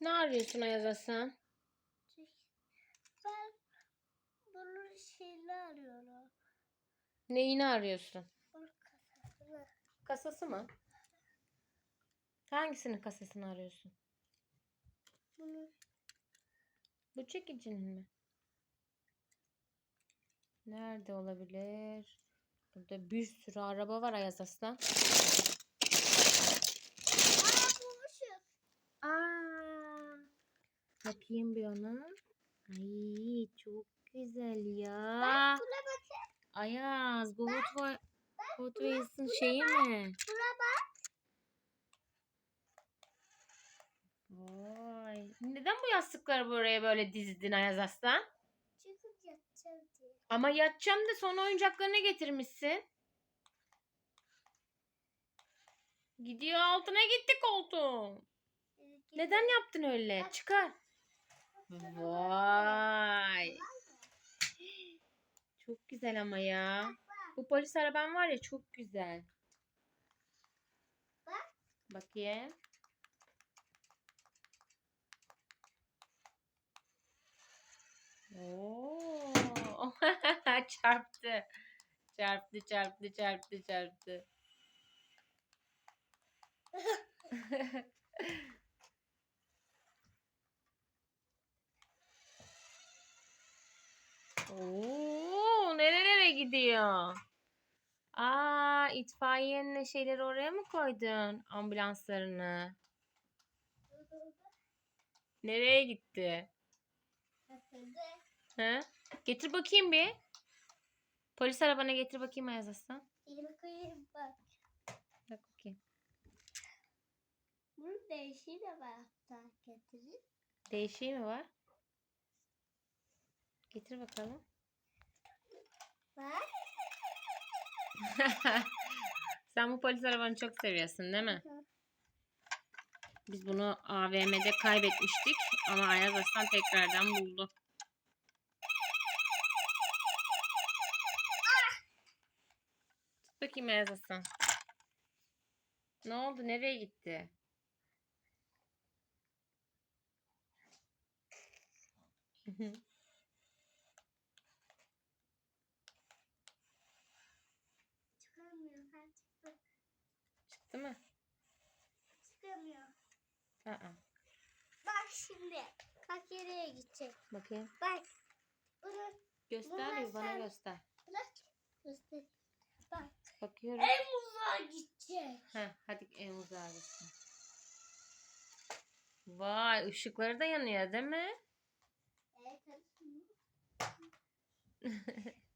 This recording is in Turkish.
Ne arıyorsun Ayaz Hasan? Ben bunun şeyini arıyorum. Neyini arıyorsun? Bunun kasasını. Kasası mı? Hangisinin kasasını arıyorsun? Bunun Bu çekicinin mi? Nerede olabilir? Burada bir sürü araba var Ayaz Aslan. Aa bulmuşum. Aa, bakayım bir ona. Ay çok güzel ya. Bak buna bak. Ayaz bu Hot, Wa- Hot Wheels'ın şeyi mi? Buna bak. Vay. Neden bu yastıkları buraya böyle dizdin Ayaz Aslan? Çünkü yatacağım diye. Ama yatacağım da sonra oyuncaklarını getirmişsin. Gidiyor altına gitti koltuğun. Neden yaptın öyle? Çıkar. Vay. Çok güzel ama ya. Bu polis araban var ya çok güzel. Bak. Bakayım. Oo. çarptı. Çarptı, çarptı, çarptı, çarptı. Oo, nerelere gidiyor? Aa, itfaiyenin şeyleri oraya mı koydun? Ambulanslarını. Nereye gitti? He? Getir bakayım bir. Polis arabana getir bakayım Ayaz Aslan. Koyayım bak. Bak bakayım. Bunun değişiği de var hatta getirin. Değişiği mi var? Getir bakalım. Bak. Sen bu polis arabanı çok seviyorsun değil mi? Biz bunu AVM'de kaybetmiştik ama Ayaz Aslan tekrardan buldu. Tut bakayım Ayaz Aslan. Ne oldu? Nereye gitti? Çıkamıyor. Ha, çıktı. Çıktı mı? Çıkamıyor. Aa, Bak şimdi. Bak nereye gidecek. bakayım. Bak. Bunu Göster bir bana göster. bırak. Göster. Bak. Bakıyorum. En uzağa gidecek. Heh, hadi en uzağa gitsin. Vay ışıkları da yanıyor değil mi? Evet.